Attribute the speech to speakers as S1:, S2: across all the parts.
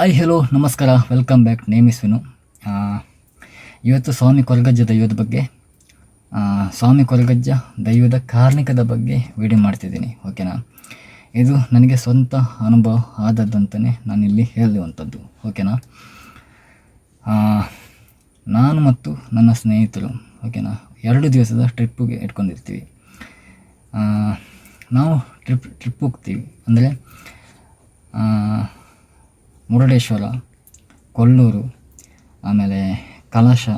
S1: Hi hello ನಮಸ್ಕಾರ welcome back name is Vinu ಇವತ್ತು ಸ್ವಾಮಿ ಕೊರಗಜ್ಜ ದೈವದ ಬಗ್ಗೆ ಸ್ವಾಮಿ ಕೊರಗಜ್ಜ ದೈವದ ಕಾರ್ಣಿಕದ ಬಗ್ಗೆ ವಿಡಿಯೋ ಮಾಡ್ತಿದ್ದೀನಿ ಓಕೆನಾ ಇದು ನನಗೆ ಸ್ವಂತ ಅನುಭವ ಆದದ್ದಂತಲೇ ನಾನಿಲ್ಲಿ ಹೇಳುವಂಥದ್ದು ಓಕೆನಾ ನಾನು ಮತ್ತು ನನ್ನ ಸ್ನೇಹಿತರು ಓಕೆನಾ ಎರಡು ದಿವಸದ ಟ್ರಿಪ್ಪಿಗೆ ಇಟ್ಕೊಂಡಿರ್ತೀವಿ. ನಾವು ಟ್ರಿಪ್ ಟ್ರಿಪ್ ಹೋಗ್ತೀವಿ. ಅಂದರೆ ಮುರುಡೇಶ್ವರ, ಕೊಲ್ಲೂರು, ಆಮೇಲೆ ಕಲಶ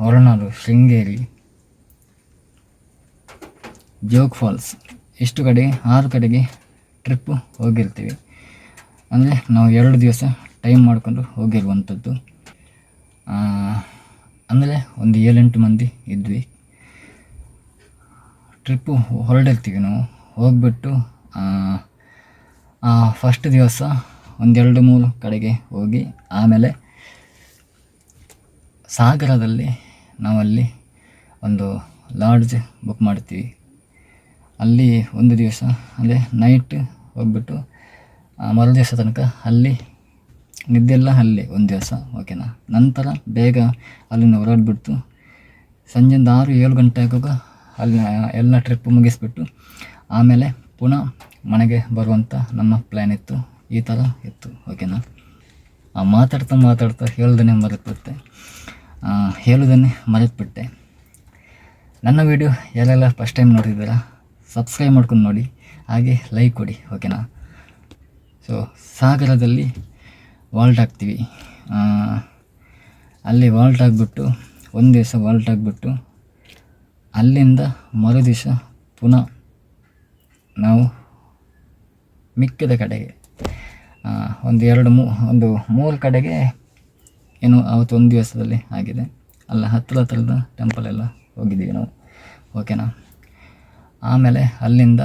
S1: ಹೊರನಾಡು, ಶೃಂಗೇರಿ, ಜೋಗ್ ಫಾಲ್ಸ್. ಇಷ್ಟು ಕಡೆ ಆರು ಕಡೆಗೆ ಟ್ರಿಪ್ಪು ಹೋಗಿರ್ತೀವಿ. ಅಂದರೆ ನಾವು ಎರಡು ದಿವಸ ಟೈಮ್ ಮಾಡಿಕೊಂಡು ಹೋಗಿರುವಂಥದ್ದು. ಅಂದರೆ ಒಂದು ಏಳೆಂಟು ಮಂದಿ ಇದ್ವಿ. ಟ್ರಿಪ್ಪು ಹೊರಡಿರ್ತೀವಿ ನಾವು. ಹೋಗ್ಬಿಟ್ಟು ಫಸ್ಟ್ ದಿವಸ ಒಂದೆರಡು ಮೂರು ಕಡೆಗೆ ಹೋಗಿ ಆಮೇಲೆ ಸಾಗರದಲ್ಲಿ ನಾವಲ್ಲಿ ಒಂದು ಲಾಡ್ಜ್ ಬುಕ್ ಮಾಡ್ತೀವಿ. ಅಲ್ಲಿ ಒಂದು ದಿವಸ, ಅಂದರೆ ನೈಟ್ ಹೋಗ್ಬಿಟ್ಟು ಮರು ದಿವಸ ತನಕ ಅಲ್ಲಿ, ನಿದ್ದೆಲ್ಲ ಅಲ್ಲಿ ಒಂದು ದಿವಸ ಓಕೆನಾ ನಂತರ ಬೇಗ ಅಲ್ಲಿಂದ ಹೊರಡ್ಬಿಟ್ಟು ಸಂಜೆಯಿಂದ ಆರು ಏಳು ಗಂಟೆ ಆಗುವಾಗ ಅಲ್ಲಿ ಎಲ್ಲ ಟ್ರಿಪ್ ಮುಗಿಸ್ಬಿಟ್ಟು ಆಮೇಲೆ ಪುನಃ ಮನೆಗೆ ಬರುವಂಥ ನಮ್ಮ ಪ್ಲ್ಯಾನ್ ಇತ್ತು. ಈ ಥರ ಇತ್ತು. ಓಕೆನಾ ಆ, ಮಾತಾಡ್ತಾ ಮಾತಾಡ್ತಾ ಹೇಳ್ದೇ ಮರೆತುಬಿಟ್ಟೆ. ಹೇಳೋದನ್ನೇ ಮರೆತುಬಿಟ್ಟೆ. ನನ್ನ ವಿಡಿಯೋ ಯಾರೆಲ್ಲ ಫಸ್ಟ್ ಟೈಮ್ ನೋಡಿದ್ದೀರಾ ಸಬ್ಸ್ಕ್ರೈಬ್ ಮಾಡ್ಕೊಂಡು ನೋಡಿ. ಹಾಗೆ ಲೈಕ್ ಕೊಡಿ. ಓಕೆನಾ ಸೊ ಸಾಗರದಲ್ಲಿ ವಾಲ್ಟ್ ಆಗ್ತೀವಿ ಅಲ್ಲಿ ವಾಲ್ಟ್ ಆಗಿಬಿಟ್ಟು ಒಂದು ದಿವಸ ವಾಲ್ಟ್ ಆಗಿಬಿಟ್ಟು ಅಲ್ಲಿಂದ ಮರು ದಿವಸ ಪುನಃ ನಾವು ಮಿಕ್ಕಿದ ಕಡೆಗೆ ಒಂದು ಎರಡು ಮೂ, ಒಂದು ಮೂರು ಕಡೆಗೆ ಏನು ಆವತ್ತು ಒಂದು ದಿವಸದಲ್ಲಿ ಆಗಿದೆ. ಅಲ್ಲ, ಹತ್ತಿರ ಹತ್ತಿರದ ಟೆಂಪಲೆಲ್ಲ ಹೋಗಿದ್ದೀವಿ ನಾವು. ಓಕೆನಾ ಆಮೇಲೆ ಅಲ್ಲಿಂದ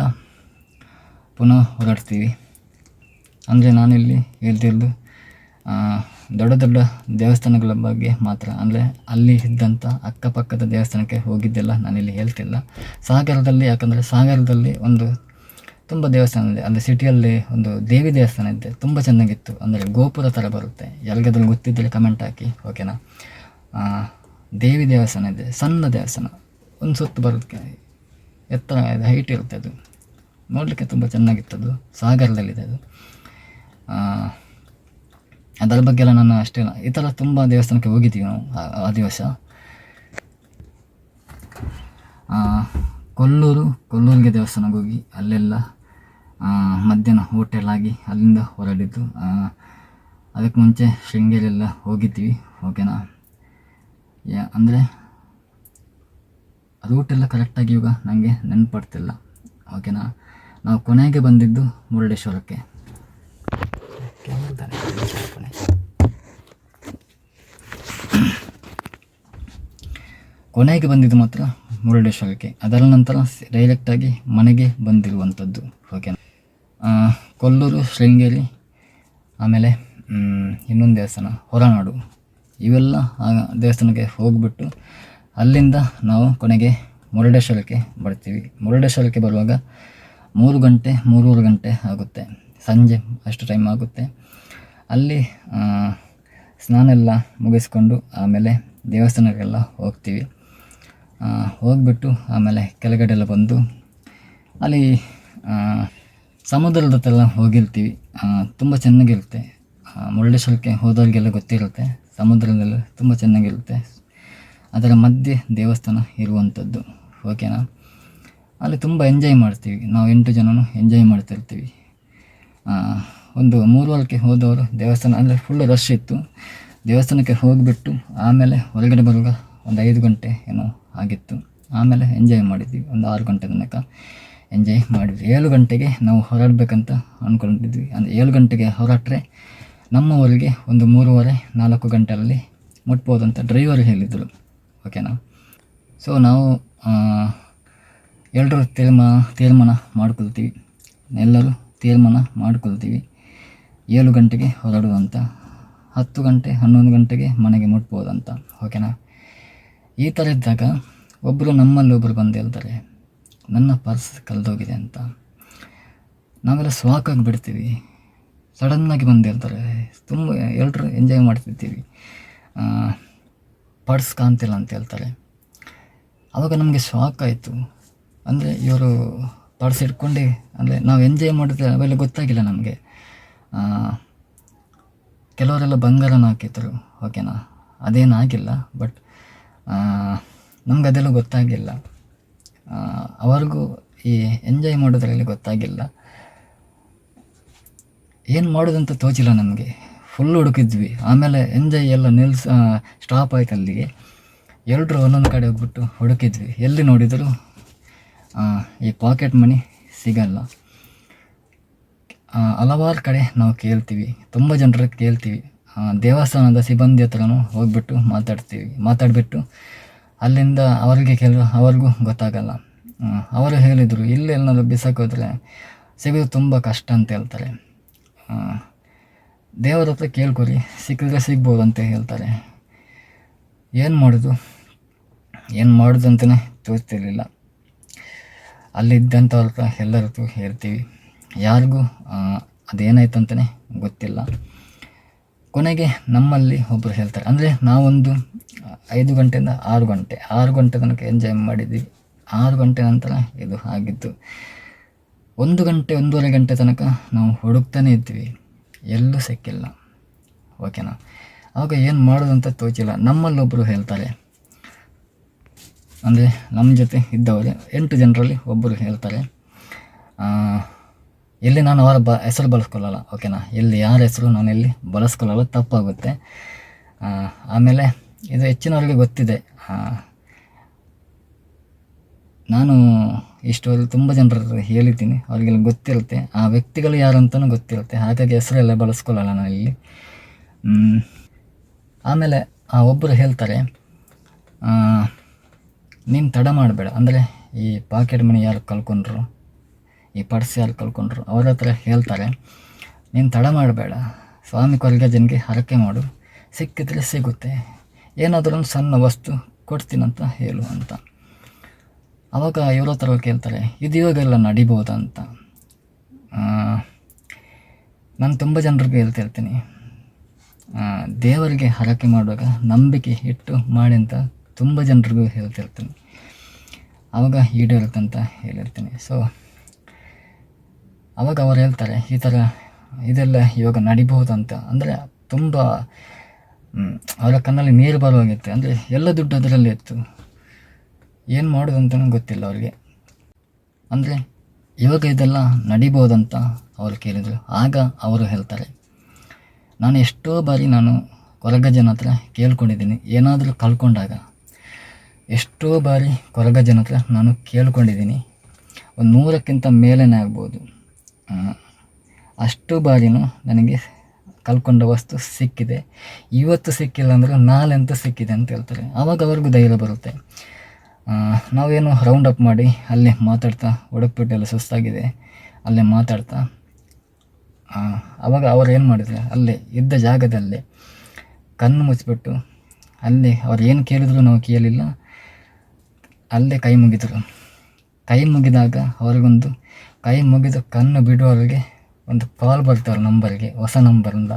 S1: ಪುನಃ ಹೊರಡ್ತೀವಿ. ಅಂದರೆ ನಾನಿಲ್ಲಿ ಹೇಳ್ತಿರೋದು ದೊಡ್ಡ ದೊಡ್ಡ ದೇವಸ್ಥಾನಗಳ ಬಗ್ಗೆ ಮಾತ್ರ. ಅಂದರೆ ಅಲ್ಲಿ ಇದ್ದಂಥ ಅಕ್ಕಪಕ್ಕದ ದೇವಸ್ಥಾನಕ್ಕೆ ಹೋಗಿದ್ದೆಲ್ಲ ನಾನಿಲ್ಲಿ ಹೇಳ್ತಿಲ್ಲ. ಸಾಗರದಲ್ಲಿ, ಯಾಕಂದರೆ ಸಾಗರದಲ್ಲಿ ಒಂದು ತುಂಬ ದೇವಸ್ಥಾನ ಇದೆ. ಅಂದರೆ ಸಿಟಿಯಲ್ಲಿ ಒಂದು ದೇವಿ ದೇವಸ್ಥಾನ ಇದೆ. ತುಂಬ ಚೆನ್ನಾಗಿತ್ತು. ಅಂದರೆ ಗೋಪುರ ಥರ ಬರುತ್ತೆ. ಯಾರಿಗಾದ್ರೂ ಗೊತ್ತಿದ್ದರೆ ಕಮೆಂಟ್ ಹಾಕಿ. ಓಕೆನಾ ದೇವಿ ದೇವಸ್ಥಾನ ಇದೆ. ಸಣ್ಣ ದೇವಸ್ಥಾನ. ಒಂದು ಸುತ್ತು ಬರುತ್ತೆ ಎತ್ತರ ಇದೆ ಹೈಟ್ ಇರುತ್ತೆ ಅದು. ನೋಡಲಿಕ್ಕೆ ತುಂಬ ಚೆನ್ನಾಗಿತ್ತು ಅದು. ಸಾಗರದಲ್ಲಿದೆ ಅದು. ಅದರ ಬಗ್ಗೆ ಎಲ್ಲ ನಾನು ಅಷ್ಟೇ ಈ ಥರ ತುಂಬ ದೇವಸ್ಥಾನಕ್ಕೆ ಹೋಗಿದ್ದೀವಿ ನಾವು ಆ- ದಿವಸ. ಕೊಲ್ಲೂರು, ಕೊಲ್ಲೂರಿಗೆ ದೇವಸ್ಥಾನಕ್ಕೆ ಹೋಗಿ. ಅಲ್ಲೆಲ್ಲ ಮಧ್ಯಾಹ್ನ ಹೋಟೆಲ್ ಆಗಿ ಅಲ್ಲಿಂದ ಹೊರಡಿದ್ದು. ಅದಕ್ಕೆ ಮುಂಚೆ ಶೃಂಗೇರಿಯೆಲ್ಲ ಹೋಗಿದ್ದೀವಿ ಓಕೆನಾ? ಅಂದರೆ ರೂಟೆಲ್ಲ ಕರೆಕ್ಟಾಗಿ ಇವಾಗ ನನಗೆ ನೆನಪಡ್ತಿಲ್ಲ. ಓಕೆನಾ? ನಾವು ಕೊನೆಗೆ ಬಂದಿದ್ದು ಮುರುಡೇಶ್ವರಕ್ಕೆ. ಕೊನೆಗೆ ಬಂದಿದ್ದು ಮಾತ್ರ ಮುರುಡೇಶ್ವರಕ್ಕೆ. ಅದರ ನಂತರ ಡೈರೆಕ್ಟಾಗಿ ಮನೆಗೆ ಬಂದಿರುವಂಥದ್ದು. ಓಕೆನಾ? ಕೊಲ್ಲೂರು, ಶೃಂಗೇರಿ, ಆಮೇಲೆ ಇನ್ನೊಂದು ದೇವಸ್ಥಾನ, ಹೊರನಾಡು. ಇವೆಲ್ಲ ಆ ದೇವಸ್ಥಾನಕ್ಕೆ ಹೋಗಿಬಿಟ್ಟು ಅಲ್ಲಿಂದ ನಾವು ಕೊನೆಗೆ ಮುರುಡೇಶ್ವರಕ್ಕೆ ಬರ್ತೀವಿ. ಮುರುಡೇಶ್ವರಕ್ಕೆ ಬರುವಾಗ ಮೂರು ಗಂಟೆ, ಮೂರುವರೆ ಗಂಟೆ ಆಗುತ್ತೆ. ಸಂಜೆ ಅಷ್ಟು ಟೈಮ್ ಆಗುತ್ತೆ. ಅಲ್ಲಿ ಸ್ನಾನ ಎಲ್ಲ ಮುಗಿಸ್ಕೊಂಡು ಆಮೇಲೆ ದೇವಸ್ಥಾನಕ್ಕೆಲ್ಲ ಹೋಗ್ತೀವಿ. ಹೋಗಿಬಿಟ್ಟು ಆಮೇಲೆ ಕೆಳಗಡೆ ಎಲ್ಲ ಬಂದು ಅಲ್ಲಿ ಸಮುದ್ರದ ಹತ್ರ ಹೋಗಿರ್ತೀವಿ ತುಂಬ ಚೆನ್ನಾಗಿರುತ್ತೆ. ಮುರುಡೇಶ್ವರಕ್ಕೆ ಹೋದವ್ರಿಗೆಲ್ಲ ಗೊತ್ತಿರುತ್ತೆ. ಸಮುದ್ರದಲ್ಲಿ ತುಂಬ ಚೆನ್ನಾಗಿರುತ್ತೆ. ಅದರ ಮಧ್ಯೆ ದೇವಸ್ಥಾನ ಇರುವಂಥದ್ದು. ಓಕೆನಾ ಅಲ್ಲಿ ತುಂಬ ಎಂಜಾಯ್ ಮಾಡ್ತೀವಿ. ನಾವು ಎಂಟು ಜನನು ಎಂಜಾಯ್ ಮಾಡ್ತಿರ್ತೀವಿ. ಒಂದು ಮೂರುವರೆಗೆ ಹೋದವರು ದೇವಸ್ಥಾನ, ಅಂದರೆ ಫುಲ್ ರಶ್ ಇತ್ತು. ದೇವಸ್ಥಾನಕ್ಕೆ ಹೋಗಿಬಿಟ್ಟು ಆಮೇಲೆ ಹೊರಗಡೆ ಬರುವಾಗ ಒಂದು ಐದು ಗಂಟೆ ಏನೋ ಆಗಿತ್ತು. ಆಮೇಲೆ ಎಂಜಾಯ್ ಮಾಡಿದ್ವಿ. ಒಂದು ಆರು ಗಂಟೆ ತನಕ. ಎಂಜಾಯ್ ಮಾಡಿದ್ವಿ ಏಳು ಗಂಟೆಗೆ ನಾವು ಹೊರಡಬೇಕಂತ ಅಂದ್ಕೊಂಡಿದ್ವಿ. ಅಂದರೆ ಏಳು ಗಂಟೆಗೆ ಹೊರಟ್ರೆ ನಮ್ಮ ಊರಿಗೆ ಒಂದು ಮೂರುವರೆ, ನಾಲ್ಕು ಗಂಟೆಯಲ್ಲಿ ಮುಟ್ಬೋದು ಅಂತ ಡ್ರೈವರ್ ಹೇಳಿದರು ಓಕೆನಾ ಸೊ ನಾವು ಎಲ್ಲರೂ ತೀರ್ಮಾನ ತೀರ್ಮಾನ ಮಾಡ್ಕೊಳ್ತೀವಿ. ಎಲ್ಲರೂ ತೀರ್ಮಾನ ಮಾಡ್ಕೊಳ್ತೀವಿ. ಏಳು ಗಂಟೆಗೆ ಹೊರಡುವಂತ, ಹತ್ತು ಗಂಟೆ, ಹನ್ನೊಂದು ಗಂಟೆಗೆ ಮನೆಗೆ ಮುಟ್ಬೋದಂತ. ಓಕೆನಾ ಈ ಥರ ಇದ್ದಾಗ ಒಬ್ಬರು ನಮ್ಮಲ್ಲಿ ಒಬ್ಬರು ಬಂದು ಹೇಳ್ತಾರೆ ನನ್ನ ಪರ್ಸ್ ಕಳೆದೋಗಿದೆ ಅಂತ. ನಾವೆಲ್ಲ ಸ್ವಾಕಾಗಿ ಬಿಡ್ತೀವಿ. ಸಡನ್ನಾಗಿ ಬಂದಿರ್ತಾರೆ. ತುಂಬ ಎಲ್ಲರೂ ಎಂಜಾಯ್ ಮಾಡ್ತಿರ್ತೀವಿ. ಪರ್ಸ್ ಕಾಣ್ತಿಲ್ಲ ಅಂತ ಹೇಳ್ತಾರೆ. ಆವಾಗ ನಮಗೆ ಶಾಕ್ ಆಯಿತು. ಅಂದರೆ ಇವರು ಪರ್ಸ್ ಇಟ್ಕೊಂಡು ಅಂದರೆ ನಾವು ಎಂಜಾಯ್ ಮಾಡಿದ್ರೆ ಅವೆಲ್ಲ ಗೊತ್ತಾಗಿಲ್ಲ ನಮಗೆ. ಕೆಲವರೆಲ್ಲ ಬಂಗಾರನ ಹಾಕಿದ್ರು ಓಕೆನಾ ಅದೇನಾಗಿಲ್ಲ ಬಟ್ ನಮ್ಗೆ ಅದೆಲ್ಲ ಗೊತ್ತಾಗಿಲ್ಲ. ಅವ್ರಿಗೂ ಈ ಎಂಜಾಯ್ ಮಾಡೋದ್ರಲ್ಲಿ ಗೊತ್ತಾಗಿಲ್ಲ. ಏನು ಮಾಡೋದಂತ ತೋಚಿಲ್ಲ ನಮಗೆ. ಫುಲ್ ಹುಡುಕಿದ್ವಿ. ಆಮೇಲೆ ಎಂಜಾಯ್ ಎಲ್ಲ ನಿಲ್ಸ್ ಸ್ಟಾಪ್ ಆಯ್ತು ಅಲ್ಲಿಗೆ. ಎಲ್ಲರೂ ಒಂದೊಂದು ಕಡೆ ಹೋಗ್ಬಿಟ್ಟು ಹುಡುಕಿದ್ವಿ. ಎಲ್ಲಿ ನೋಡಿದರೂ ಈ ಪಾಕೆಟ್ ಮನಿ ಸಿಗಲ್ಲ. ಹಲವಾರು ಕಡೆ ನಾವು ಕೇಳ್ತೀವಿ. ತುಂಬ ಜನರ ಕೇಳ್ತೀವಿ. ದೇವಸ್ಥಾನದ ಸಿಬ್ಬಂದಿ ಹತ್ರನೂ ಹೋಗ್ಬಿಟ್ಟು ಮಾತಾಡ್ತೀವಿ. ಮಾತಾಡಿಬಿಟ್ಟು ಅಲ್ಲಿಂದ ಅವರಿಗೆ ಕೆಲವು, ಅವ್ರಿಗೂ ಗೊತ್ತಾಗಲ್ಲ. ಅವರು ಹೇಳಿದರು ಇಲ್ಲೆಲ್ಲ ಬಿಸಾಕೋದ್ರೆ ಸಿಗೋದು ತುಂಬ ಕಷ್ಟ ಅಂತ ಹೇಳ್ತಾರೆ. ದೇವರ ಹತ್ರ ಕೇಳ್ಕೊರಿ, ಸಿಕ್ಕಿದ್ರೆ ಸಿಗ್ಬೋದು ಅಂತ ಹೇಳ್ತಾರೆ. ಏನು ಮಾಡೋದು? ಏನು ಮಾಡೋದು ಅಂತಲೇ ತೋರಿಸ್ತಿರ್ಲಿಲ್ಲ. ಅಲ್ಲಿದ್ದಂಥವ್ರ ಹತ್ರ ಎಲ್ಲರ ಹತ್ರ ಹೇಳ್ತೀವಿ. ಯಾರಿಗೂ ಅದೇನಾಯ್ತು ಅಂತಲೇ ಗೊತ್ತಿಲ್ಲ. ಕೊನೆಗೆ ನಮ್ಮಲ್ಲಿ ಒಬ್ಬರು ಹೇಳ್ತಾರೆ. ಅಂದರೆ ನಾವೊಂದು ಐದು ಗಂಟೆಯಿಂದ ಆರು ಗಂಟೆ ಆರು ಗಂಟೆ ತನಕ ಎಂಜಾಯ್ ಮಾಡಿದ್ವಿ ಆರು ಗಂಟೆ ನಂತರ ಇದು ಆಗಿತ್ತು ಒಂದು ಗಂಟೆ, ಒಂದೂವರೆ ಗಂಟೆ ತನಕ ನಾವು ಹುಡುಕ್ತಾನೆ ಇದ್ವಿ. ಎಲ್ಲೂ ಸಿಕ್ಕಿಲ್ಲ. ಓಕೆನಾ ಆವಾಗ ಏನು ಮಾಡೋದು ಅಂತ ತೋಚಿಲ್ಲ. ನಮ್ಮಲ್ಲೊಬ್ಬರು ಹೇಳ್ತಾರೆ. ಅಂದರೆ ನಮ್ಮ ಜೊತೆ ಇದ್ದವರು, ಎಂಟು ಜನರಲ್ಲಿ ಒಬ್ಬರು ಹೇಳ್ತಾರೆ. ಎಲ್ಲಿ ನಾನು ಅವರ ಬ, ಹೆಸರು ಬಳಸ್ಕೊಳ್ಳಲ್ಲ. ಓಕೆನಾ ಇಲ್ಲಿ ಯಾರ ಹೆಸರು ನಾನು ಇಲ್ಲಿ ಬಳಸ್ಕೊಳ್ಳಲ್ಲ. ತಪ್ಪಾಗುತ್ತೆ. ಆಮೇಲೆ ಇದು ಹೆಚ್ಚಿನವರಿಗೆ ಗೊತ್ತಿದೆ. ನಾನು ಇಷ್ಟೊಂದು ತುಂಬ ಜನರ ಹೇಳಿದ್ದೀನಿ. ಅವರಿಗೆಲ್ಲ ಗೊತ್ತಿರುತ್ತೆ. ಆ ವ್ಯಕ್ತಿಗಳು ಯಾರು ಅಂತಲೂ ಗೊತ್ತಿರುತ್ತೆ. ಹಾಗಾಗಿ ಹೆಸರೆಲ್ಲ ಬಳಸ್ಕೊಳ್ಳಲ್ಲ ನಾನು ಇಲ್ಲಿ. ಆಮೇಲೆ ಆ ಒಬ್ಬರು ಹೇಳ್ತಾರೆ ನೀನು ತಡ ಮಾಡಬೇಡ. ಅಂದರೆ ಈ ಪಾಕೆಟ್ ಮನಿ ಯಾರು ಕಳ್ಕೊಂಡ್ರು, ಈ ಪರ್ಸ್ ಯಾರು ಕಳ್ಕೊಂಡ್ರು, ಅವ್ರ ಹತ್ರ ಹೇಳ್ತಾರೆ, ನೀನು ತಡ ಮಾಡಬೇಡ. ಸ್ವಾಮಿ ಕೊರಗಜ್ಜನಿಗೆ ಹರಕೆ ಮಾಡು. ಸಿಕ್ಕಿದ್ರೆ ಸಿಗುತ್ತೆ. ಏನಾದರೂ ಒಂದು ಸಣ್ಣ ವಸ್ತು ಕೊಡ್ತೀನಂತ ಹೇಳು ಅಂತ. ಆವಾಗ ಇವ್ರ ಹತ್ರ ಕೇಳ್ತಾರೆ, ಇದು ಇವಾಗೆಲ್ಲ ನಡಿಬೋದಾ ಅಂತ ನಾನು ತುಂಬ ಜನರಿಗೆ ಹೇಳ್ತಿರ್ತೀನಿ ದೇವರಿಗೆ ಹರಕೆ ಮಾಡುವಾಗ ನಂಬಿಕೆ ಇಟ್ಟು ಮಾಡಿ ಅಂತ ತುಂಬ ಜನರಿಗೂ ಹೇಳ್ತಿರ್ತೀನಿ ಆವಾಗ ಈಡೇರುತ್ತಂತ ಅಂತ ಹೇಳಿರ್ತೀನಿ. ಸೊ ಆವಾಗ ಅವ್ರು ಹೇಳ್ತಾರೆ, ಈ ಥರ ಇದೆಲ್ಲ ಇವಾಗ ನಡಿಬಹುದಂತ. ಅಂದರೆ ತುಂಬ ಅವರ ಕಣ್ಣಲ್ಲಿ ನೀರು ಬರುವಾಗಿತ್ತು ಅಂದರೆ ಎಲ್ಲ ದುಡ್ಡು ಅದರಲ್ಲೇ ಇತ್ತು. ಏನು ಮಾಡೋದು ಅಂತಲೂ ಗೊತ್ತಿಲ್ಲ ಅವ್ರಿಗೆ. ಅಂದರೆ ಇವಾಗ ಇದೆಲ್ಲ ನಡಿಬೋದಂತ ಅವರು ಕೇಳಿದರು. ಆಗ ಅವರು ಹೇಳ್ತಾರೆ, ನಾನು ಎಷ್ಟೋ ಬಾರಿ ನಾನು ಕೊರಗಜ್ಜನ ಹತ್ರ ಕೇಳ್ಕೊಂಡಿದ್ದೀನಿ. ಏನಾದರೂ ಕಳ್ಕೊಂಡಾಗ, ಎಷ್ಟೋ ಬಾರಿ ಕೊರಗಜ್ಜನ ಹತ್ರ ನಾನು ಕೇಳ್ಕೊಂಡಿದ್ದೀನಿ. ಒಂದು ನೂರಕ್ಕಿಂತ ಮೇಲೇ ಆಗ್ಬೋದು. ಅಷ್ಟು ಬಾರಿನೂ ನನಗೆ ಕಲ್ಕೊಂಡ ವಸ್ತು ಸಿಕ್ಕಿದೆ. ಇವತ್ತು ಸಿಕ್ಕಿಲ್ಲ ಅಂದರೂ ನಾಳೆ ಅಂತ ಸಿಕ್ಕಿದೆ ಅಂತ ಹೇಳ್ತಾರೆ. ಆವಾಗ ಅವ್ರಿಗೂ ಧೈರ್ಯ ಬರುತ್ತೆ. ನಾವೇನು ರೌಂಡ್ ಅಪ್ ಮಾಡಿ ಅಲ್ಲೇ ಮಾತಾಡ್ತಾ ಒಡಪೇಟೆ ಎಲ್ಲ ಸುಸ್ತಾಗಿದೆ, ಅಲ್ಲೇ ಮಾತಾಡ್ತಾ ಆವಾಗ ಅವ್ರು ಏನು ಮಾಡಿದ್ರು? ಅಲ್ಲೇ ಇದ್ದ ಜಾಗದಲ್ಲೇ ಕಣ್ಣು ಮುಚ್ಚಿಬಿಟ್ಟು ಅಲ್ಲಿ ಅವ್ರು ಏನು ಕೇಳಿದ್ರು ನಾವು ಕೇಳಿಲ್ಲ. ಅಲ್ಲೇ ಕೈ ಮುಗಿದರು. ಕೈ ಮುಗಿದಾಗ ಅವ್ರಿಗೊಂದು ಕೈ ಮುಗಿದು ಕಣ್ಣು ಬಿಡುವವರಿಗೆ ಒಂದು ಕಾಲ್ ಬರ್ತಾರೆ ನಂಬರ್ಗೆ ಹೊಸ ನಂಬರಿಂದ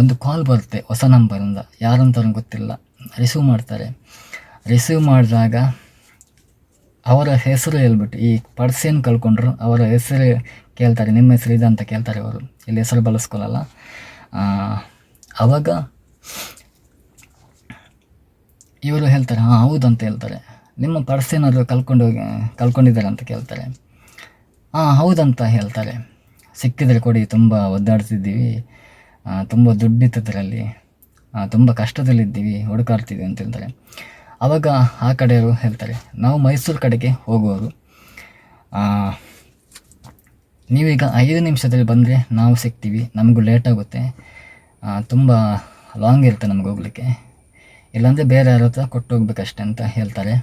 S1: ಒಂದು ಕಾಲ್ ಬರುತ್ತೆ ಹೊಸ ನಂಬರಿಂದ ಯಾರಂತ ಅವ್ರಿಗೆ ಗೊತ್ತಿಲ್ಲ. ರಿಸೀವ್ ಮಾಡ್ತಾರೆ. ರಿಸೀವ್ ಮಾಡಿದಾಗ ಅವರ ಹೆಸರು ಹೇಳ್ಬಿಟ್ಟು ಈ ಪರ್ಸ್ ಏನು ಕಳ್ಕೊಂಡ್ರು ಅವರ ಹೆಸರು ಕೇಳ್ತಾರೆ ನಿಮ್ಮ ಹೆಸರು ಇದೆ ಅಂತ ಕೇಳ್ತಾರೆ ಅವರು ಇಲ್ಲಿ ಹೆಸರು ಬಳಸ್ಕೊಳ್ಳಲ್ಲ. ಆ, ಅವಾಗ ಇವರು ಹೇಳ್ತಾರೆ ಹಾಂ ಹೌದು ಅಂತ ಹೇಳ್ತಾರೆ. ನಿಮ್ಮ ಪರ್ಸ್ ಏನಾದರೂ ಕಳ್ಕೊಂಡು ಕಲ್ಕೊಂಡಿದ್ದಾರೆ ಅಂತ ಕೇಳ್ತಾರೆ. ಹಾಂ ಹೌದಂತ ಹೇಳ್ತಾರೆ. ಸಿಕ್ಕಿದ್ರೆ ಕೊಡಿ ತುಂಬ ಒದ್ದಾಡ್ತಿದ್ದೀವಿ. ತುಂಬ ದುಡ್ಡಿತ್ತು ಅದರಲ್ಲಿ ತುಂಬ ಕಷ್ಟದಲ್ಲಿದ್ದೀವಿ ಹುಡುಕಾಡ್ತಿದ್ವಿ ಅಂತ ಹೇಳ್ತಾರೆ. ಆವಾಗ ಆ ಕಡೆಯವರು ಹೇಳ್ತಾರೆ, ನಾವು ಮೈಸೂರು ಕಡೆಗೆ ಹೋಗುವವರು ನೀವೀಗ ಐದು ನಿಮಿಷದಲ್ಲಿ ಬಂದರೆ ನಾವು ಸಿಗ್ತೀವಿ, ನಮಗೂ ಲೇಟ್ ಆಗುತ್ತೆ. ತುಂಬ ಲಾಂಗ್ ಇರುತ್ತೆ ನಮ್ಗೆ ಹೋಗ್ಲಿಕ್ಕೆ. ಇಲ್ಲಾಂದರೆ ಬೇರೆ ಯಾರ ಹತ್ರ ಕೊಟ್ಟು ಹೋಗ್ಬೇಕಷ್ಟೆ ಅಂತ ಹೇಳ್ತಾರೆ.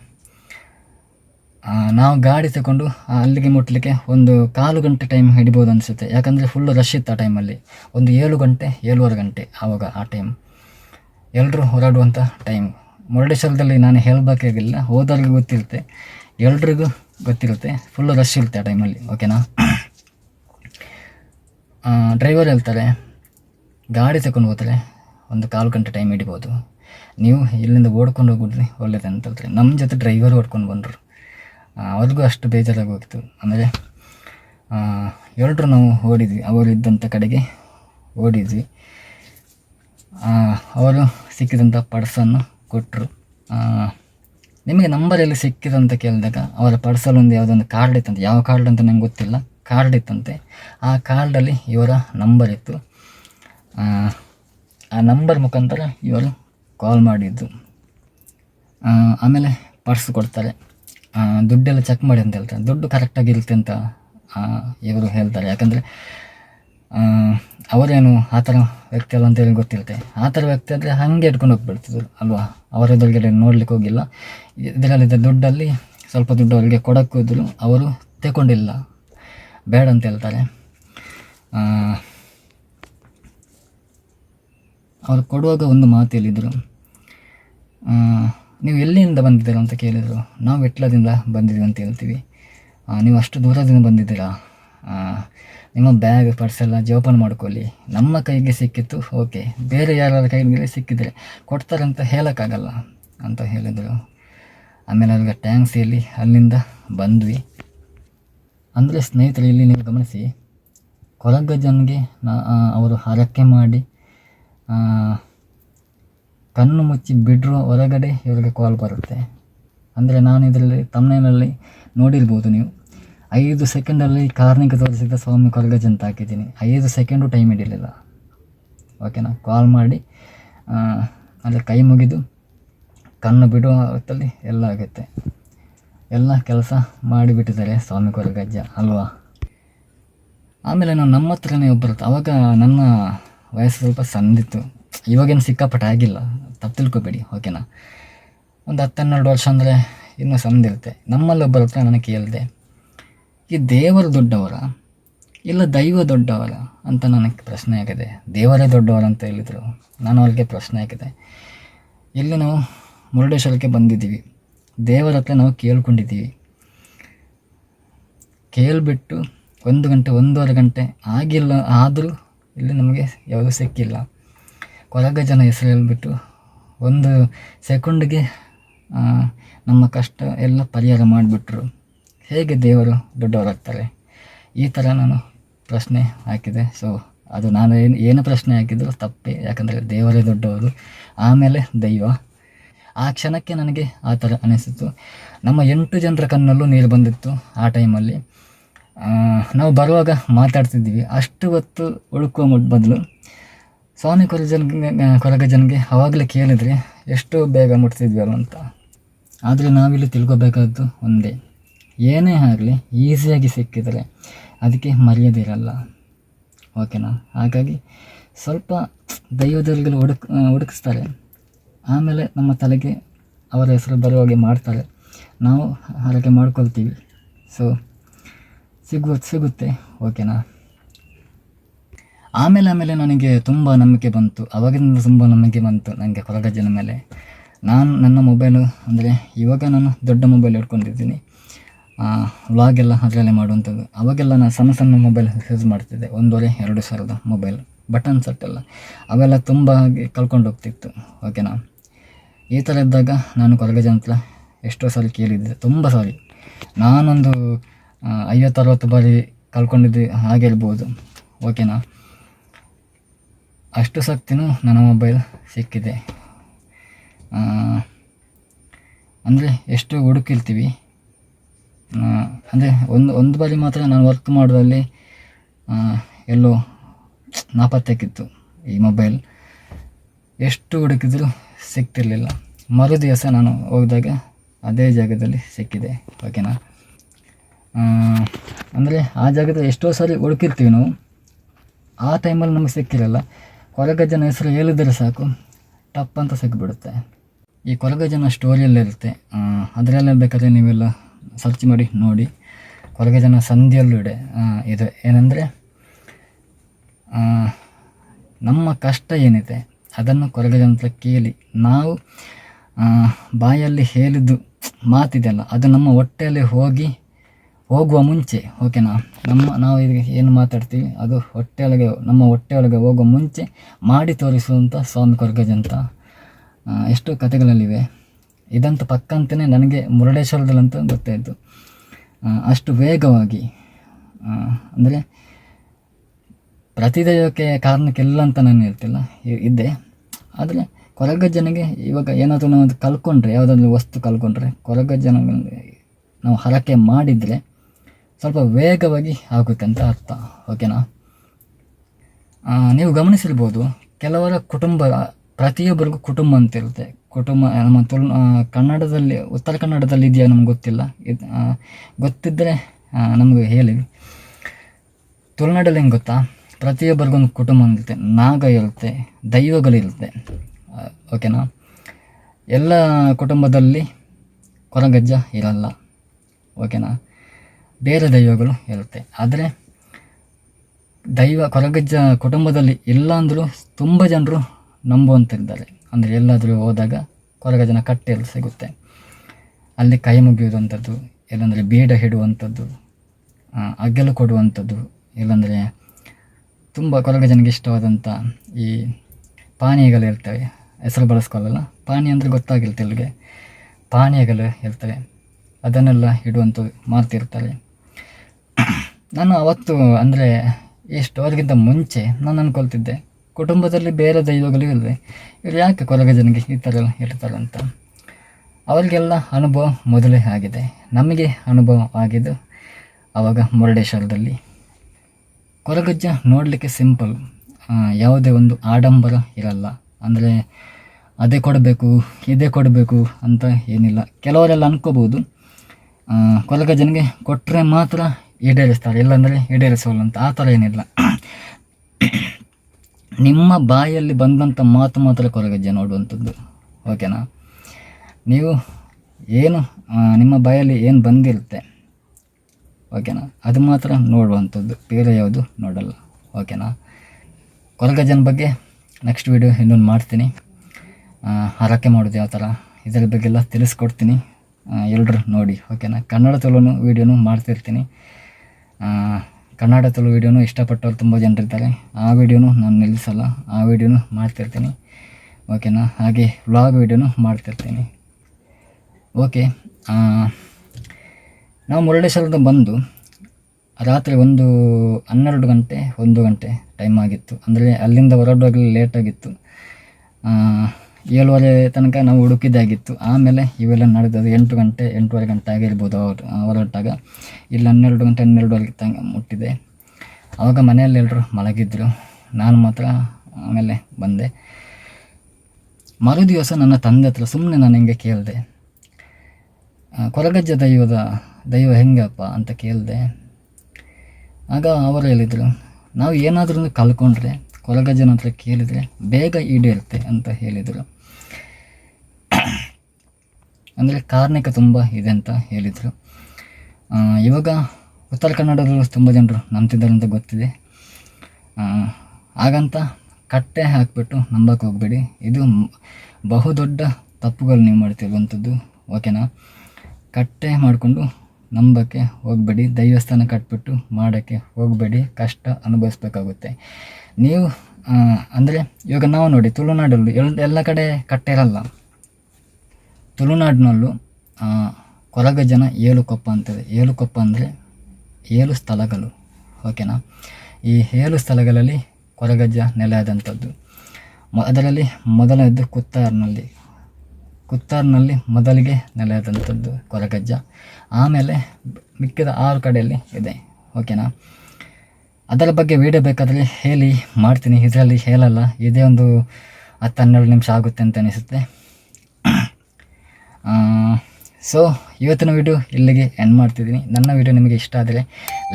S1: ನಾವು ಗಾಡಿ ತಗೊಂಡು ಅಲ್ಲಿಗೆ ಮುಟ್ಟಲಿಕ್ಕೆ ಒಂದು ಕಾಲು ಗಂಟೆ ಟೈಮ್ ಹಿಡಿಬೋದು ಅನಿಸುತ್ತೆ. ಯಾಕಂದರೆ ಫುಲ್ಲು ರಶ್ ಇತ್ತು ಆ ಟೈಮಲ್ಲಿ ಒಂದು ಏಳು ಗಂಟೆ, ಏಳುವರೆ ಗಂಟೆ ಆವಾಗ ಆ ಟೈಮ್ ಎಲ್ಲರೂ ಹೊರಡುವಂಥ ಟೈಮ್ ಮುರುಡೇಶ್ವರದಲ್ಲಿ ನಾನು ಹೇಳಬೇಕಾಗಿಲ್ಲ, ಹೋದವ್ರಿಗೆ ಗೊತ್ತಿರುತ್ತೆ, ಎಲ್ರಿಗೂ ಗೊತ್ತಿರುತ್ತೆ ಫುಲ್ಲು ರಶ್ ಇರುತ್ತೆ ಆ ಟೈಮಲ್ಲಿ ಓಕೆನಾ ಡ್ರೈವರ್ ಹೇಳ್ತಾರೆ, ಗಾಡಿ ತಗೊಂಡು ಹೋದರೆ ಒಂದು ಕಾಲು ಗಂಟೆ ಟೈಮ್ ಹಿಡಿಬೋದು. ನೀವು ಇಲ್ಲಿಂದ ಓಡ್ಕೊಂಡು ಹೋಗ್ಬಿಡ್ರಿ, ಒಳ್ಳೇದು ಅಂತ ಹೇಳ್ತಾರೆ. ನಮ್ಮ ಜೊತೆ ಡ್ರೈವರ್ ಓಡ್ಕೊಂಡು ಬಂದರು. ಅವ್ರಿಗೂ ಅಷ್ಟು ಬೇಜಾರಾಗಿ ಹೋಗ್ತು ಆಮೇಲೆ ಎಲ್ಲರೂ ನಾವು ಓಡಿದ್ವಿ, ಅವರು ಇದ್ದಂಥ ಕಡೆಗೆ ಓಡಿದ್ವಿ. ಅವರು ಸಿಕ್ಕಿದಂಥ ಪರ್ಸನ್ನು ಕೊಟ್ಟರು ನಿಮಗೆ ನಂಬರ್ ಎಲ್ಲಿ ಸಿಕ್ಕಿದೆ ಅಂತ ಕೇಳಿದಾಗ ಅವರ ಪರ್ಸಲ್ ಒಂದು ಯಾವುದೊಂದು ಕಾರ್ಡ್ ಇತ್ತಂತೆ. ಯಾವ ಕಾರ್ಡ್ ಅಂತ ನಂಗೆ ಗೊತ್ತಿಲ್ಲ. ಕಾರ್ಡ್ ಇತ್ತಂತೆ. ಆ ಕಾರ್ಡಲ್ಲಿ ಇವರ ನಂಬರ್ ಇತ್ತು. ಆ, ನಂಬರ್ ಮುಖಾಂತರ ಇವರು ಕಾಲ್ ಮಾಡಿದ್ದು. ಆಮೇಲೆ ಪರ್ಸ್ ಕೊಡ್ತಾರೆ. ದುಡ್ಡೆಲ್ಲ ಚೆಕ್ ಮಾಡಿ ಅಂತ ಹೇಳ್ತಾರೆ. ದುಡ್ಡು ಕರೆಕ್ಟಾಗಿರುತ್ತೆ ಅಂತ ಆ, ಇವರು ಹೇಳ್ತಾರೆ. ಯಾಕಂದರೆ ಅವರೇನು ಆ ಥರ ವ್ಯಕ್ತಿ ಅಲ್ಲ ಅಂತೇಳಿ ಗೊತ್ತಿರುತ್ತೆ. ಆ ಥರ ವ್ಯಕ್ತಿ ಆದರೆ ಹಾಗೆ ಇಟ್ಕೊಂಡು ಹೋಗ್ಬಿಡ್ತಿದ್ರು, ಅಲ್ವಾ? ಅವರ ಎದುರುಗಡೆ ನೋಡ್ಲಿಕ್ಕೆ ಹೋಗಿಲ್ಲ. ಇದರಲ್ಲಿದ್ದ ದುಡ್ಡಲ್ಲಿ ಸ್ವಲ್ಪ ದುಡ್ಡು ಅವರಿಗೆ ಕೊಡೋಕ್ಕಿದ್ರು ಅವರು ತಗೊಂಡಿಲ್ಲ. ಬೇಡ ಅಂತ ಹೇಳ್ತಾರೆ. ಅವ್ರು ಕೊಡುವಾಗ ಒಂದು ಮಾತು ಹೇಳಿದರು ನೀವು ಎಲ್ಲಿಂದ ಬಂದಿದ್ದೀರ ಅಂತ ಕೇಳಿದರು. ನಾವು ಎಟ್ಲದಿಂದ ಬಂದಿದ್ದೀವಿ ಅಂತ ಹೇಳ್ತೀವಿ. ನೀವು ಅಷ್ಟು ದೂರದಿಂದ ಬಂದಿದ್ದೀರಾ? ನಿಮ್ಮ ಬ್ಯಾಗ್ ಪರ್ಸೆಲ್ಲ ಜೋಪಾನ ಮಾಡ್ಕೊಳ್ಳಿ. ನಮ್ಮ ಕೈಗೆ ಸಿಕ್ಕಿತ್ತು ಓಕೆ ಬೇರೆ ಯಾರ ಕೈಗೆ ಸಿಕ್ಕಿದರೆ ಕೊಡ್ತಾರೆ ಅಂತ ಹೇಳೋಕ್ಕಾಗಲ್ಲ ಅಂತ ಹೇಳಿದರು. ಆಮೇಲೆ ಅವ್ರಿಗೆ ಟ್ಯಾಂಕ್ಸ್ ಹೇಳಿ ಅಲ್ಲಿಂದ ಬಂದ್ವಿ. ಅಂದರೆ ಸ್ನೇಹಿತರು, ಇಲ್ಲಿ ನೀವು ಗಮನಿಸಿ ಕೊರಗಜ್ಜನಿಗೆ ನಾ ಅವರು ಹರಕೆ ಮಾಡಿ ಕಣ್ಣು ಮುಚ್ಚಿ ಬಿಡ್ರು ಹೊರಗಡೆ ಇವರಿಗೆ ಕಾಲ್ ಬರುತ್ತೆ. ಅಂದರೆ ನಾನು ಇದರಲ್ಲಿ ತಮ್ಮನಲ್ಲಿ ನೋಡಿರ್ಬೋದು ನೀವು. ಐದು ಸೆಕೆಂಡಲ್ಲಿ ಕಾರ್ನಿಗೆ ತೋರಿಸಿದ ಸ್ವಾಮಿ ಕೊರಗಜ್ಜ ಅಂತ ಹಾಕಿದ್ದೀನಿ. ಐದು ಸೆಕೆಂಡು ಟೈಮ್ ಹಿಡಿಲಿಲ್ಲ. ಓಕೆನಾ ಕಾಲ್ ಮಾಡಿ ಅಲ್ಲಿ ಕೈ ಮುಗಿದು, ಕಣ್ಣು ಬಿಡುವ ಹೊತ್ತಲ್ಲಿ ಎಲ್ಲ ಆಗುತ್ತೆ. ಎಲ್ಲ ಕೆಲಸ ಮಾಡಿಬಿಟ್ಟಿದ್ದಾರೆ ಸ್ವಾಮಿ ಕೊರಗಜ್ಜ ಅಲ್ವಾ? ಆಮೇಲೆ ನಾನು ನಮ್ಮ ಹತ್ರನೇ ಒಬ್ಬರು ಅವಾಗ ನನ್ನ ವಯಸ್ಸು ಸ್ವಲ್ಪ ಸಂದಿತ್ತು ಇವಾಗೇನು ಸಿಕ್ಕಾಪಟ್ಟೆ ಆಗಿಲ್ಲ. ತಪ್ಪು ತಿಳ್ಕೊಬೇಡಿ ಓಕೆನಾ ಒಂದು ಹತ್ತು ಹನ್ನೆರಡು ವರ್ಷ ಅಂದರೆ ಇನ್ನೂ ಸಂದಿರುತ್ತೆ ನಮ್ಮಲ್ಲಿ ಒಬ್ಬರ ಹತ್ರ ನನಗೆ ಕೇಳಿದೆ ಈ ದೇವರು ದೊಡ್ಡವರ? ಇಲ್ಲ ದೈವ ದೊಡ್ಡವರ ಅಂತ ನನಗೆ ಪ್ರಶ್ನೆ ಆಗಿದೆ. ದೇವರೇ ದೊಡ್ಡವರ ಅಂತ ಹೇಳಿದರು. ನಾನು ಅವ್ರಿಗೆ ಪ್ರಶ್ನೆ ಆಗಿದೆ. ಇಲ್ಲಿ ನಾವು ಮುರುಡೇಶ್ವರಕ್ಕೆ ಬಂದಿದ್ದೀವಿ. ದೇವರ ಹತ್ರ ನಾವು ಕೇಳ್ಕೊಂಡಿದ್ದೀವಿ. ಕೇಳಿಬಿಟ್ಟು ಒಂದು ಗಂಟೆ, ಒಂದೂವರೆ ಗಂಟೆ ಆಗಿಲ್ಲ, ಆದರೂ ಇಲ್ಲಿ ನಮಗೆ ಯಾವುದೂ ಸಿಕ್ಕಿಲ್ಲ. ಕೊರಗ ಜನ ಹೆಸರು ಹೇಳಿಬಿಟ್ಟು ಒಂದು ಸೆಕೆಂಡ್ಗೆ ನಮ್ಮ ಕಷ್ಟ ಎಲ್ಲ ಪರಿಹಾರ ಮಾಡಿಬಿಟ್ರು. ಹೇಗೆ ದೇವರು ದೊಡ್ಡವರಾಗ್ತಾರೆ? ಈ ಥರ ನಾನು ಪ್ರಶ್ನೆ ಹಾಕಿದೆ. ಸೊ ಅದು ನಾನು ಏನು ಏನು ಪ್ರಶ್ನೆ ಹಾಕಿದ್ರು ತಪ್ಪೇ. ಯಾಕಂದರೆ ದೇವರೇ ದೊಡ್ಡವರು, ಆಮೇಲೆ ದೈವ. ಆ ಕ್ಷಣಕ್ಕೆ ನನಗೆ ಆ ಥರ ಅನಿಸಿತು. ನಮ್ಮ ಎಂಟು ಜನರ ಕಣ್ಣಲ್ಲೂ ನೀರು ಬಂದಿತ್ತು ಆ ಟೈಮಲ್ಲಿ. ನಾವು ಬರುವಾಗ ಮಾತಾಡ್ತಿದ್ವಿ ಅಷ್ಟು ಹೊತ್ತು ಉಳ್ಕೋ ಬದಲು. ಸ್ವಾಮಿ ಕೊರಜನ್ಗೆ ಕೊರಗಜನ್ಗೆ ಆವಾಗಲೇ ಕೇಳಿದರೆ, ಎಷ್ಟು ಬೇಗ ಮುಟ್ತಿದ್ವಲ್ಲ ಅಂತ ಆದರೆ ನಾವಿಲ್ಲಿ ತಿಳ್ಕೊಬೇಕಾದ್ದು ಒಂದೇ. ಏನೇ ಆಗಲಿ ಈಸಿಯಾಗಿ ಸಿಕ್ಕಿದರೆ ಅದಕ್ಕೆ ಮರ್ಯಾದೆ ಇರಲ್ಲ ಓಕೆನಾ ಹಾಗಾಗಿ ಸ್ವಲ್ಪ ದೈವದವ್ರಿಗೆಲ್ಲ ಹುಡುಕ್ ಹುಡುಕಿಸ್ತಾರೆ. ಆಮೇಲೆ ನಮ್ಮ ತಲೆಗೆ ಅವರ ಹೆಸರು ಬರೋ ಹಾಗೆ ಮಾಡ್ತಾರೆ. ನಾವು ಹಾಗೆ ಮಾಡ್ಕೊಳ್ತೀವಿ. ಸೊ ಸಿಗು, ಸಿಗುತ್ತೆ. ಓಕೆನಾ ಆಮೇಲೆ ಆಮೇಲೆ ನನಗೆ ತುಂಬ ನಂಬಿಕೆ ಬಂತು. ಅವಾಗಿಂದ ತುಂಬ ನಂಬಿಕೆ ಬಂತು ನನಗೆ ಕೊರಗಜ್ಜನ ಮೇಲೆ. ನಾನು ನನ್ನ ಮೊಬೈಲು ಅಂದರೆ ಇವಾಗ ನಾನು ದೊಡ್ಡ ಮೊಬೈಲ್ ಹಿಡ್ಕೊಂಡಿದ್ದೀನಿ. ವ್ಲಾಗ್ ಎಲ್ಲ ಅದರಲ್ಲೇ ಮಾಡುವಂಥದ್ದು. ಅವಾಗೆಲ್ಲ ನಾನು ಸಣ್ಣ ಸಣ್ಣ ಮೊಬೈಲ್ ಯೂಸ್ ಮಾಡ್ತಿದ್ದೆ. ಒಂದೂವರೆ, ಎರಡು ಸಾವಿರದ ಮೊಬೈಲ್ ಬಟನ್ ಸೆಟ್ ಎಲ್ಲ. ಅವೆಲ್ಲ ತುಂಬ ಹಾಗೆ ಕಳ್ಕೊಂಡು ಹೋಗ್ತಿತ್ತು. ಓಕೆನಾ ಈ ಥರ ಇದ್ದಾಗ ನಾನು ಕೊರಗ ಹತ್ರ ಎಷ್ಟೋ ಸಾರಿ ಕೇಳಿದ್ದೆ. ತುಂಬ ಸಾರಿ. ನಾನೊಂದು ಐವತ್ತು ಅರವತ್ತು ಬಾರಿ ಕಳ್ಕೊಂಡಿದ್ದೆ ಆಗಿರ್ಬೋದು ಓಕೆನಾ ಅಷ್ಟು ಸಕ್ತಿನೂ ನನ್ನ ಮೊಬೈಲ್ ಸಿಕ್ಕಿದೆ. ಅಂದರೆ ಎಷ್ಟು ಹುಡುಕಿರ್ತೀವಿ? ಅಂದರೆ ಒಂದು ಒಂದು ಬಾರಿ ಮಾತ್ರ ನಾನು ವರ್ಕ್ ಮಾಡೋದಲ್ಲಿ ಆ, ಎಲ್ಲೋ ನಾಪತ್ತೆಕ್ಕಿತ್ತು ಈ ಮೊಬೈಲ್ ಎಷ್ಟು ಹುಡುಕಿದ್ರು ಸಿಗ್ತಿರ್ಲಿಲ್ಲ ಮರು ದಿವಸ ನಾನು ಹೋದಾಗ ಅದೇ ಜಾಗದಲ್ಲಿ ಸಿಕ್ಕಿದೆ ಓಕೆನಾ ಅಂದರೆ ಆ ಜಾಗದಲ್ಲಿ ಎಷ್ಟೋ ಸಾರಿ ಹುಡುಕಿರ್ತೀವಿ ನಾವು. ಆ ಟೈಮಲ್ಲಿ ನಮಗೆ ಸಿಕ್ಕಿರಲ್ಲ. ಕೊರಗಜ್ಜನ ಹೆಸರು ಹೇಳಿದರೆ ಸಾಕು ಟಪ್ ಅಂತ ಸಿಗ್ಬಿಡುತ್ತೆ ಈ ಕೊರಗಜ್ಜನ ಸ್ಟೋರಿಯಲ್ಲಿರುತ್ತೆ ಅದರಲ್ಲೇ ಬೇಕಾದರೆ ನೀವೆಲ್ಲ ಸರ್ಚ್ ಮಾಡಿ, ನೋಡಿ. ಕೊರಗಜ್ಜನ ಸಂಧಿಯಲ್ಲೂ ಇದೆ. ಇದು ಏನಂದರೆ ನಮ್ಮ ಕಷ್ಟ ಏನಿದೆ, ಅದನ್ನು ಕೊರಗ ಜನತ್ರ ಕೇಳಿ. ನಾವು ಬಾಯಲ್ಲಿ ಹೇಳಿದ್ದು ಮಾತಿದೆಯಲ್ಲ, ಅದು ನಮ್ಮ ಹೊಟ್ಟೆಯಲ್ಲಿ ಹೋಗಿ ಹೋಗುವ ಮುಂಚೆ ಓಕೆನಾ ನಮ್ಮ, ನಾವು ಈಗ ಏನು ಮಾತಾಡ್ತೀವಿ, ಅದು ಹೊಟ್ಟೆಯೊಳಗೆ, ನಮ್ಮ ಹೊಟ್ಟೆಯೊಳಗೆ ಹೋಗುವ ಮುಂಚೆ ಮಾಡಿ ತೋರಿಸುವಂಥ ಸ್ವಾಮಿ ಕೊರಗಜ ಅಂತ ಎಷ್ಟು ಕಥೆಗಳಲ್ಲಿವೆ. ಇದಂತೂ ಪಕ್ಕ ಅಂತಲೇ ನನಗೆ ಮುರುಡೇಶ್ವರದಲ್ಲಂತ ಗೊತ್ತಾಯಿತು. ಅಷ್ಟು ವೇಗವಾಗಿ ಅಂದರೆ ಪ್ರತಿದೈವಕ್ಕೆ ಕಾರಣಕ್ಕೆಲ್ಲ ಅಂತ ನಾನು ಹೇಳ್ತಿಲ್ಲ, ಇ- ಇದ್ದೆ. ಆದರೆ ಕೊರಗಜ್ಜನಿಗೆ ಇವಾಗ ಏನಾದರೂ ನಾವು ಅದು ಕಲ್ಕೊಂಡ್ರೆ, ಯಾವುದಾದ್ರೂ ವಸ್ತು ಕಲ್ಕೊಂಡ್ರೆ ಕೊರಗಜ್ಜನ ನಾವು ಹರಕೆ ಮಾಡಿದರೆ ಸ್ವಲ್ಪ ವೇಗವಾಗಿ ಆಗುತ್ತೆ ಅಂತ ಅರ್ಥ ಓಕೆನಾ ನೀವು ಗಮನಿಸಿರ್ಬೋದು, ಕೆಲವರ ಕುಟುಂಬ, ಪ್ರತಿಯೊಬ್ಬರಿಗೂ ಕುಟುಂಬ ಅಂತ ಇರುತ್ತೆ. ಕುಟುಂಬ ನಮ್ಮ ತುಳು ಕನ್ನಡದಲ್ಲಿ, ಉತ್ತರ ಕನ್ನಡದಲ್ಲಿ ಇದೆಯಾ ನಮ್ಗೆ ಗೊತ್ತಿಲ್ಲ. ಇದು ಗೊತ್ತಿದ್ದರೆ ನಮಗೆ ಹೇಳಿ. ತುಳುನಾಡಲ್ಲಿ ಹೆಂಗೆ ಗೊತ್ತಾ? ಪ್ರತಿಯೊಬ್ಬರಿಗೊಂದು ಕುಟುಂಬ ಇರುತ್ತೆ ನಾಗ ಇರುತ್ತೆ, ದೈವಗಳಿರುತ್ತೆ. ಓಕೆನಾ? ಎಲ್ಲ ಕುಟುಂಬದಲ್ಲಿ ಕೊರಗಜ್ಜ ಇರಲ್ಲ. ಓಕೆನಾ? ಬೇರೆ ದೈವಗಳು ಇರುತ್ತೆ. ಆದರೆ, ದೈವ, ಕೊರಗಜ್ಜ ಕುಟುಂಬದಲ್ಲಿ ಇಲ್ಲ ಅಂದರೂ ತುಂಬ ಜನರು ನಂಬುವಂತಿದ್ದಾರೆ. ಅಂದರೆ ಎಲ್ಲಾದರೂ ಹೋದಾಗ ಕೊರಗಜನ ಕಟ್ಟೆಯಲ್ಲಿ ಸಿಗುತ್ತೆ. ಅಲ್ಲಿ ಕೈ ಮುಗಿಯುವಂಥದ್ದು ಇಲ್ಲಾಂದರೆ ಬೀಡ ಹಿಡುವಂಥದ್ದು ಅಗ್ಗಲು ಕೊಡುವಂಥದ್ದು ಇಲ್ಲಾಂದರೆ ತುಂಬ ಕೊರಗಜನಿಗೆ ಇಷ್ಟವಾದಂಥ ಈ ಪಾನೀಯಗಳು ಇರ್ತವೆ. ಹೆಸರು ಬಳಸ್ಕೊಳ್ಳಲ್ಲ. ಪಾನಿ ಅಂದರೆ ಗೊತ್ತಾಗಿರುತ್ತೆ ಇಲ್ಲಿಗೆ ಪಾನೀಯಗಳು ಇರ್ತವೆ. ಅದನ್ನೆಲ್ಲ ಇಡುವಂಥದ್ದು ಮಾಡ್ತಿರ್ತಾರೆ. ನಾನು ಅವತ್ತು ಅಂದರೆ ಈ ಸ್ಟೋರಿಗಿಂತ ಮುಂಚೆ ನಾನು ಅಂದ್ಕೊಳ್ತಿದ್ದೆ ಕುಟುಂಬದಲ್ಲಿ ಬೇರೆ ದೈವಗಳು ಇಲ್ಲದೆ ಇವರು ಯಾಕೆ ಜನಗೆ ಈ ಥರ ಅಂತ? ಅವರಿಗೆಲ್ಲ ಅನುಭವ ಮೊದಲೇ ಆಗಿದೆ. ನಮಗೆ ಅನುಭವ ಆಗಿದ್ದು ಆವಾಗ ಮುರುಡೇಶ್ವರದಲ್ಲಿ. ಕೊರಗಜ್ಜ ನೋಡಲಿಕ್ಕೆ ಸಿಂಪಲ್ ಯಾವುದೇ ಒಂದು ಆಡಂಬರ ಇರಲ್ಲ. ಅಂದರೆ ಅದೇ ಕೊಡಬೇಕು, ಇದೇ ಕೊಡಬೇಕು ಅಂತ ಏನಿಲ್ಲ. ಕೆಲವರೆಲ್ಲ ಅನ್ಕೋಬೋದು ಕೊರಗಜ್ಜನಿಗೆ ಕೊಟ್ಟರೆ ಮಾತ್ರ ಈಡೇರಿಸ್ತಾರೆ, ಇಲ್ಲಾಂದರೆ ಈಡೇರಿಸೋಲ್ಲ ಅಂತ. ಆ ಥರ ಏನಿಲ್ಲ. ನಿಮ್ಮ ಬಾಯಲ್ಲಿ ಬಂದಂಥ ಮಾತು ಮಾತ್ರ ಕೊರಗಜ್ಜೆ ನೋಡುವಂಥದ್ದು. ಓಕೆನಾ ನೀವು ಏನು ನಿಮ್ಮ ಬಾಯಲ್ಲಿ ಏನು ಬಂದಿರುತ್ತೆ? ಓಕೆನಾ ಅದು ಮಾತ್ರ ನೋಡುವಂಥದ್ದು. ಬೇರೆ ಯಾವುದು ನೋಡಲ್ಲ. ಓಕೆನಾ ಕೊರಗಜ್ಜನ ಬಗ್ಗೆ ನೆಕ್ಸ್ಟ್ ವೀಡಿಯೋ ಇನ್ನೊಂದು ಮಾಡ್ತೀನಿ. ಹರಕೆ ಮಾಡೋದು ಯಾವ ಥರ ಇದರ ಬಗ್ಗೆ ಎಲ್ಲ ತಿಳಿಸ್ಕೊಡ್ತೀನಿ ಎಲ್ಲರೂ ನೋಡಿ. ಓಕೆನಾ ಕನ್ನಡ ತೊಲೂ ವೀಡಿಯೋನು ಮಾಡ್ತಿರ್ತೀನಿ. ಕನ್ನಡ ತುಳು ವೀಡಿಯೋನು ಇಷ್ಟಪಟ್ಟವ್ರು ತುಂಬ ಜನರಿದ್ದಾರೆ. ಆ ವೀಡಿಯೋನು ನಾನು ನಿಲ್ಲಿಸಲ್ಲ, ಆ ವೀಡಿಯೋನು ಮಾಡ್ತಿರ್ತೀನಿ. ಓಕೆನಾ? ಹಾಗೆ ವ್ಲಾಗ್ ವೀಡಿಯೋನು ಮಾಡ್ತಿರ್ತೀನಿ. ಓಕೆ ನಾವು ಮುರುಡೇಶ್ವರದ ಬಂದು ರಾತ್ರಿ ಒಂದು ಹನ್ನೆರಡು ಗಂಟೆ, ಒಂದು ಗಂಟೆ ಟೈಮ್ ಆಗಿತ್ತು. ಅಂದರೆ ಅಲ್ಲಿಂದ ಹೊರಡುವಾಗಲೇ ಲೇಟಾಗಿತ್ತು ಏಳುವರೆ ತನಕ ನಾವು ಹುಡುಕಿದ್ದಾಗಿತ್ತು. ಆಮೇಲೆ ಇವೆಲ್ಲ ನಡೆದದು ಎಂಟು ಗಂಟೆ, ಎಂಟೂವರೆ ಗಂಟೆ ಆಗಿರ್ಬೋದು ಅವ್ರು, ಹೊರಟಾಗ. ಇಲ್ಲಿ ಹನ್ನೆರಡು ಗಂಟೆ, ಹನ್ನೆರಡುವರೆಗೆ ತಂಗ ಮುಟ್ಟಿದೆ. ಆವಾಗ ಮನೆಯಲ್ಲಿ ಎಲ್ಲರೂ ಮಲಗಿದ್ರು. ನಾನು ಮಾತ್ರ ಆಮೇಲೆ ಬಂದೆ. ಮರುದಿವಸ ನನ್ನ ತಂದೆ ಹತ್ರ ಸುಮ್ಮನೆ ನಾನು ಹಿಂಗೆ ಕೇಳಿದೆ. ಕೊರಗಜ್ಜ ದೈವದ, ದೈವ ಹೆಂಗಪ್ಪ? ಅಂತ ಕೇಳಿದೆ. ಆಗ ಅವರು ಹೇಳಿದರು, ನಾವು ಏನಾದರೂ ಕಲ್ಕೊಂಡ್ರೆ, ಕೊರಗಜ್ಜನ ಹತ್ರ ಕೇಳಿದರೆ ಬೇಗ ಈಡೇರುತ್ತೆ ಅಂತ ಹೇಳಿದರು. ಅಂದರೆ ಕಾರ್ಣಿಕ ತುಂಬ ಇದೆ ಅಂತ ಹೇಳಿದರು. ಇವಾಗ ಉತ್ತರ ಕನ್ನಡದಲ್ಲೂ ತುಂಬ ಜನರು ನಂಬ್ತಿದ್ದಾರೆ ಅಂತ ಗೊತ್ತಿದೆ. ಹಾಗಂತ ಕಟ್ಟೆ ಹಾಕಿಬಿಟ್ಟು ನಂಬಕ್ಕೆ ಹೋಗಬೇಡಿ. ಇದು ಬಹುದೊಡ್ಡ ತಪ್ಪುಗಳು ನೀವು ಮಾಡ್ತಿರುವಂಥದ್ದು ಓಕೆನಾ ಕಟ್ಟೆ ಮಾಡಿಕೊಂಡು ನಂಬಕ್ಕೆ ಹೋಗಬೇಡಿ. ದೈವಸ್ಥಾನ ಕಟ್ಬಿಟ್ಟು ಮಾಡೋಕ್ಕೆ ಹೋಗಬೇಡಿ. ಕಷ್ಟ ಅನುಭವಿಸ್ಬೇಕಾಗುತ್ತೆ. ನೀವು ಅಂದರೆ ಇವಾಗ ನಾವು ನೋಡಿ ತುಳುನಾಡಲ್ಲಿ ಎಲ್, ಎಲ್ಲ ಕಡೆ ಕಟ್ಟೆ ಇರಲ್ಲ. ತುಳುನಾಡಿನಲ್ಲೂ ಕೊರಗ ಜನ ಏಳು ಕೊಪ್ಪ ಅಂತದೆ ಏಳು ಕೊಪ್ಪ ಅಂದರೆ ಏಳು ಸ್ಥಳಗಳು. ಓಕೆನಾ ಈ ಏಳು ಸ್ಥಳಗಳಲ್ಲಿ ಕೊರಗಜ್ಜ ನೆಲೆಯಾದಂಥದ್ದು ಮ, ಅದರಲ್ಲಿ ಮೊದಲನೇದು ಕುತ್ತಾರ್ನಲ್ಲಿ. ಕುತ್ತಾರ್ನಲ್ಲಿ ಮೊದಲಿಗೆ ನೆಲೆಯಾದಂಥದ್ದು ಕೊರಗಜ್ಜ ಆಮೇಲೆ ಮಿಕ್ಕಿದ ಆರು ಕಡೆಯಲ್ಲಿ ಇದೆ. ಓಕೆನಾ ಅದರ ಬಗ್ಗೆ ವಿಡಿಯೋ ಬೇಕಾದರೆ ಹೇಳಿ, ಮಾಡ್ತೀನಿ. ಇದರಲ್ಲಿ ಹೇಳಲ್ಲ. ಇದೇ ಒಂದು ಹತ್ತು ಹನ್ನೆರಡು ನಿಮಿಷ ಆಗುತ್ತೆ ಅಂತ ಅನಿಸುತ್ತೆ. ಸೊ ಇವತ್ತಿನ ವಿಡಿಯೋ ಇಲ್ಲಿಗೆ ಎಂಡ್ ಮಾಡ್ತಿದ್ದೀನಿ. ನನ್ನ ವಿಡಿಯೋ ನಿಮಗೆ ಇಷ್ಟ ಆದರೆ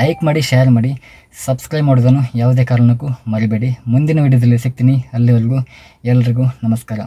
S1: ಲೈಕ್ ಮಾಡಿ ಶೇರ್ ಮಾಡಿ ಸಬ್ಸ್ಕ್ರೈಬ್ ಮಾಡೋದನ್ನು ಯಾವುದೇ ಕಾರಣಕ್ಕೂ ಮರಿಬೇಡಿ. ಮುಂದಿನ ವಿಡಿಯೋದಲ್ಲಿ ಸಿಗ್ತೀನಿ. ಅಲ್ಲಿವರೆಗೂ ಎಲ್ರಿಗೂ ನಮಸ್ಕಾರ.